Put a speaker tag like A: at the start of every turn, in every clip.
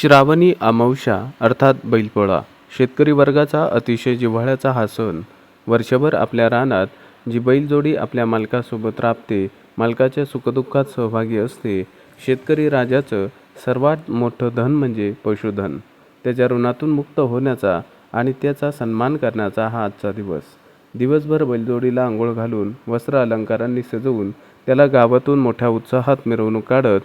A: श्रावणी अमावस्या अर्थात बैलपोळा. शेतकरी वर्गाचा अतिशय जिव्हाळ्याचा हा सण. वर्षभर आपल्या रानात जी बैलजोडी आपल्या मालकासोबत राबते मालकाच्या सुखदुःखात सहभागी असते शेतकरी राजाचं सर्वात मोठं धन म्हणजे पशुधन. त्याच्या ऋणातून मुक्त होण्याचा आणि त्याचा सन्मान करण्याचा हा आजचा दिवस. दिवसभर बैलजोडीला आंघोळ घालून वस्त्र अलंकारांनी सजवून त्याला गावातून मोठ्या उत्साहात मिरवणूक काढत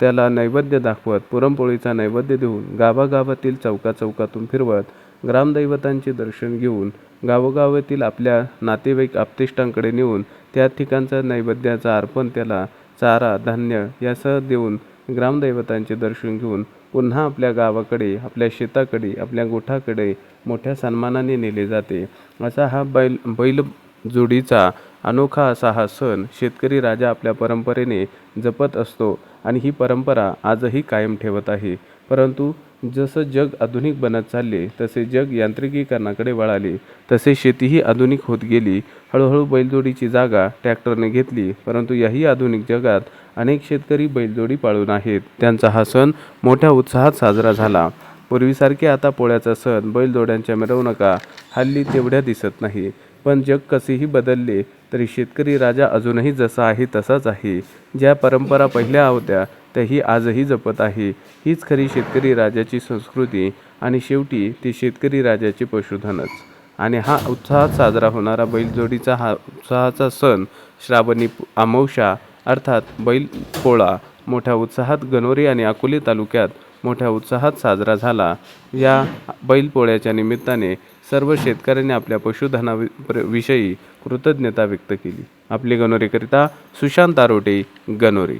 A: त्याला नैवेद्य दाखवत पुरणपोळीचा नैवेद्य देऊन गावागावातील चौका चौकातून फिरवत ग्रामदैवतांचे दर्शन घेऊन गावोगावातील आपल्या नातेवाईक आप्तेष्टांकडे नेऊन त्या ठिकाणचा नैवेद्याचा अर्पण त्याला चारा धान्य यासह देऊन ग्रामदैवतांचे दर्शन घेऊन पुन्हा आपल्या गावाकडे आपल्या शेताकडे आपल्या गोठाकडे मोठ्या सन्मानाने नेले जाते. असा हा बैल बैल जोडीचा अनोखा असा हा सण शेतकरी राजा आपल्या परंपरेने जपत असतो आणि ही परंपरा आजही कायम ठेवत आहे. परंतु जसं जग आधुनिक बनत चालले तसे जग यांत्रिकीकरणाकडे वळाले. तसे शेतीही आधुनिक होत गेली. हळूहळू बैलजोडीची जागा ट्रॅक्टरने घेतली परंतु याही आधुनिक जगात अनेक शेतकरी बैलजोडी पाळून आहेत. त्यांचा हा सण मोठ्या उत्साहात साजरा झाला. पूर्वीसारखे आता पोळ्याचा सण बैलजोड्यांच्या मिरवणुका हल्ली तेवढ्या दिसत नाही. पण जग कसेही बदलले तरी शेतकरी राजा अजूनही जसा आहे तसाच आहे. ज्या परंपरा पहिल्या होत्या त्याही आजही जपत आहे. हीच खरी शेतकरी राजाची संस्कृती आणि शेवटी ती शेतकरी राजाचे पशुधनच. आणि हा उत्साहात साजरा होणारा बैलजोडीचा हा उत्साहाचा सण श्रावणी अमावशा अर्थात बैल पोळा मोठ्या उत्साहात गणोरी आणि अकोले तालुक्यात मोठ्या उत्साहात साजरा झाला. या बैलपोळ्याच्या निमित्ताने सर्व शेतकऱ्यांनी आपल्या पशुधना विषयी कृतज्ञता व्यक्त केली. आपली गणोरीकरिता सुशांत आरोटे गणोरी.